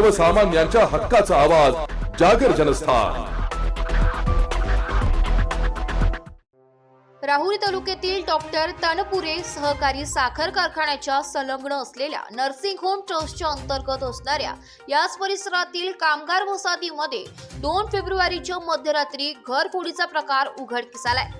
सर्वसामान्यांच्या हक्काचा आवाज जागर जनस्थान. राहुरी तालुक्यातील डॉक्टर तनपुरे सहकारी साखर कारखान्याच्या संलग्न असलेल्या नर्सिंग होम ट्रस्टच्या अंतर्गत असणाऱ्या याच परिसरातील कामगार वसाहतीमध्ये दोन फेब्रुवारीच्या मध्यरात्री घरफोडीचा प्रकार उघडकीस आलाय.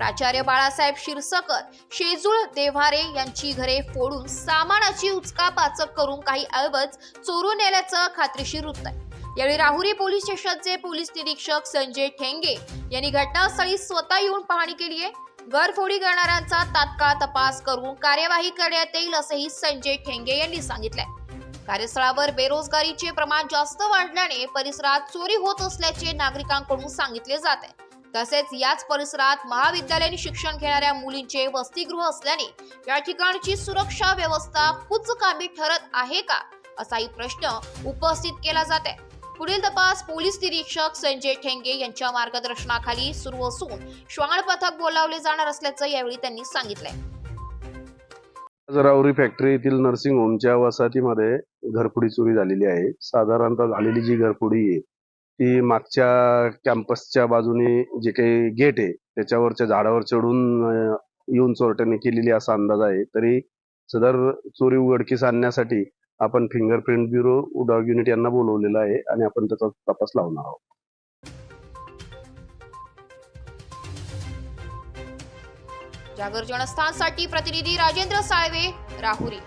प्राचार्य बाळासाहेब शिरसकर शेजूळ देव्हारे यांची घरे फोडून सामानाची उचकापाचक करून काही ऐवज चोरून नेल्याचं खात्रीशीर वृत्त आहे. यावेळी राहुरी पोलीस स्टेशनचे पोलीस निरीक्षक संजय ठेंगे यांनी घटनास्थळी स्वतः येऊन पाहणी केली आहे. घरफोडी करणाऱ्यांचा तात्काळ तपास करून कार्यवाही करण्यात येईल असंही संजय ठेंगे यांनी सांगितलंय. कार्यस्थळावर बेरोजगारीचे प्रमाण जास्त वाढल्याने परिसरात चोरी होत असल्याचे नागरिकांकडून सांगितले जात आहे. तसेच याच परिसरात महाविद्यालयीन शिक्षण घेणाऱ्या मुलींचे वसतिगृह असल्याने या ठिकाणची सुरक्षा व्यवस्था कुचकामी ठरत आहे का असाही प्रश्न उपस्थित केला जात आहे पुढील तपास पोलीस निरीक्षक संजय ठेंगे यांच्या मार्गदर्शनाखाली सुरू असून श्वान पथक बोलावले जाणार असल्याचं यावेळी त्यांनी सांगितलंय. राऊरी फॅक्टरी येथील नर्सिंग होमच्या वसाहतीमध्ये घरफोडी चोरी झालेली आहे. साधारणतः झालेली जी घरफोडी आहे ती मागच्या कॅम्पसच्या बाजूने जे काही गेट आहे त्याच्यावरच्या झाडावर चढून येऊन चोरट्याने केलेली असा अंदाज आहे. तरी सदर चोरी उघडकीस आणण्यासाठी आपण फिंगरप्रिंट ब्युरो डॉग युनिट यांना बोलवलेलं आहे आणि आपण त्याचा तपास लावणार आहोत. जागर जनस्थानसाठी प्रतिनिधी राजेंद्र साळवे राहुरी.